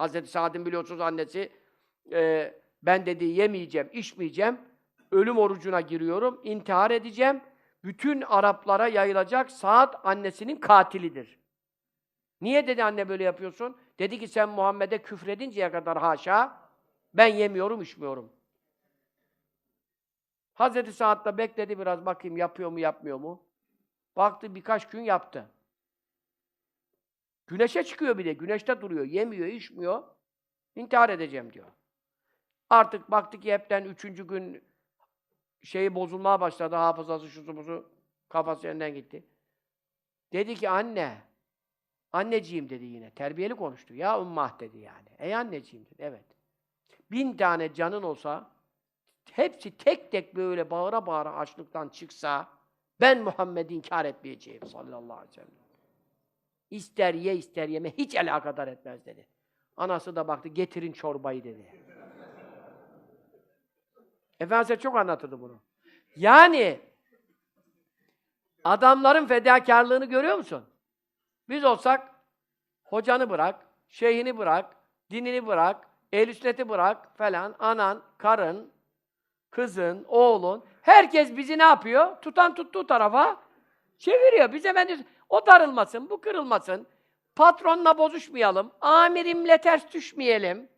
Hazreti Sa'd'ın biliyorsunuz annesi e, ben dedi yemeyeceğim, içmeyeceğim. Ölüm orucuna giriyorum, intihar edeceğim. Bütün Araplara yayılacak Sa'd annesinin katilidir. Niye dedi anne böyle yapıyorsun? Dedi ki sen Muhammed'e küfredinceye kadar haşa ben yemiyorum, içmiyorum. Hazreti Sa'd da bekledi biraz bakayım yapıyor mu, yapmıyor mu? Baktı birkaç gün yaptı. Güneşe çıkıyor bir de. Güneşte duruyor. Yemiyor, içmiyor. İntihar edeceğim diyor. Artık baktı ki hepten üçüncü gün şeyi bozulmaya başladı. Hafızası, şusu buzu. Kafası yeniden gitti. Dedi ki anne, anneciğim dedi yine. Terbiyeli konuştu. Ya ummah dedi yani. Ey anneciğim dedi. Evet. Bin tane canın olsa hepsi tek tek böyle bağıra bağıra açlıktan çıksa ben Muhammed'i inkar etmeyeceğim sallallahu aleyhi ve sellem. İster ye ister yeme hiç alakadar etmez dedi. Anası da baktı getirin çorbayı dedi. Efendimiz çok anlatırdı bunu. Yani adamların fedakarlığını görüyor musun? Biz olsak hocanı bırak, şeyhini bırak, dinini bırak, ehl sünneti bırak falan, anan, karın, kızın, oğlun, herkes bizi ne yapıyor? Tutan tuttuğu tarafa çeviriyor. Biz hemen diyoruz, o darılmasın, bu kırılmasın, patronla bozuşmayalım, amirimle ters düşmeyelim.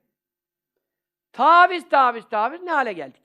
Taviz, taviz, taviz ne hale geldik?